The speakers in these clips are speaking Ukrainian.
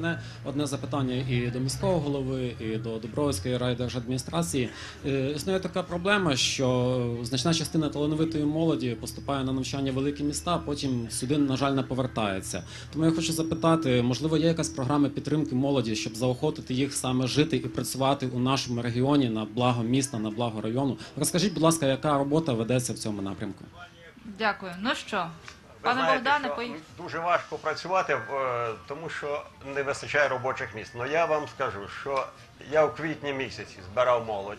Мене одне запитання і до міського голови, і до Дубровської райдержадміністрації. Е, Існує така проблема, що значна частина талановитої молоді поступає на навчання в великі міста, потім сюди, на жаль, не повертається. Тому я хочу запитати, можливо, є якась програма підтримки молоді, щоб заохотити їх саме жити і працювати у нашому регіоні на благо міста, на благо району. Розкажіть, будь ласка, яка робота ведеться в цьому напрямку? Дякую. Ну що, пане знаєте, Богдане, що поїхали. дуже важко працювати, е, тому що не вистачає робочих місць. Ну я вам скажу, що я в квітні місяці збирав молодь.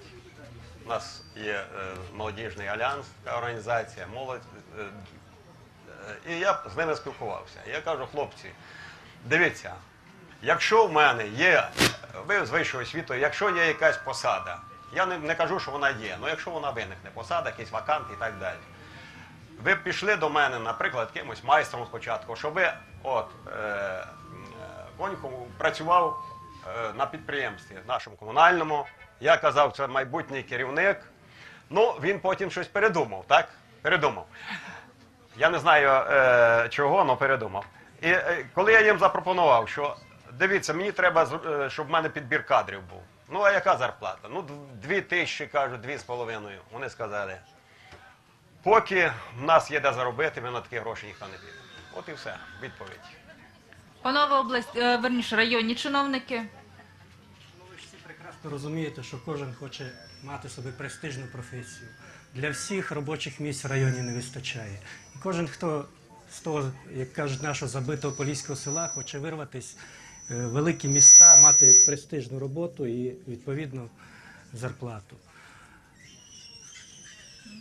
У нас є е, молодіжний альянс, така організація, молодь. е, е, І я з ними спілкувався. Я кажу, хлопці, дивіться, якщо в мене є, ви з вищою освітою, якщо є якась посада, я не, не кажу, що вона є, але якщо вона виникне, посада, якийсь вакант і так далі. Ви б пішли до мене, наприклад, якимось майстром спочатку, щоб ви, от е, е, Конько працював е, на підприємстві нашому комунальному. Я казав, це майбутній керівник. Ну, він потім щось передумав, так? Передумав. Я не знаю е, чого, але передумав. І е, коли я їм запропонував, що дивіться, мені треба, е, щоб в мене підбір кадрів був. Ну, а яка зарплата? Ну, дві тисячі, кажуть, дві з половиною. Вони сказали. Поки в нас є де заробити, ми на такі гроші ніхто не піде. От і все, відповідь. Панове область, е, верніше районні чиновники. Ви ж всі прекрасно розумієте, що кожен хоче мати собі престижну професію. Для всіх робочих місць в районі не вистачає. І кожен, хто з того, як кажуть, нашого забитого поліського села, хоче вирватися в великі міста, мати престижну роботу і відповідну зарплату.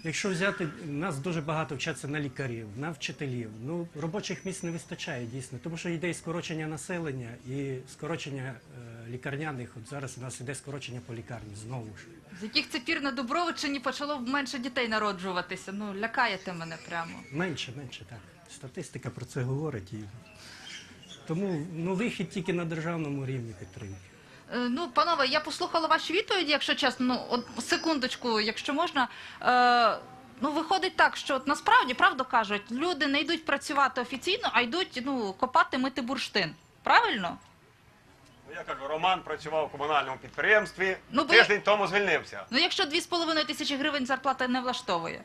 Якщо взяти, нас дуже багато вчаться на лікарів, на вчителів. Ну, робочих місць не вистачає дійсно, тому що йде і скорочення населення і скорочення е, лікарняних. От зараз у нас іде скорочення по лікарні знову ж. З яких це пір на Дубровичині почало менше дітей народжуватися? Ну, лякаєте мене прямо. Менше, менше так. Статистика про це говорить. І... Тому ну, вихід тільки на державному рівні підтримки. Е, Ну, панове, я послухала ваші відповіді, якщо чесно, ну, от секундочку, якщо можна. Е, ну, виходить так, що от насправді, правду кажуть, люди не йдуть працювати офіційно, а йдуть ну, копати мити бурштин. Правильно? Ну, я кажу, Роман працював в комунальному підприємстві, Ну, бо- тиждень тому звільнився. Ну, якщо 2,5 тисячі гривень зарплата не влаштовує.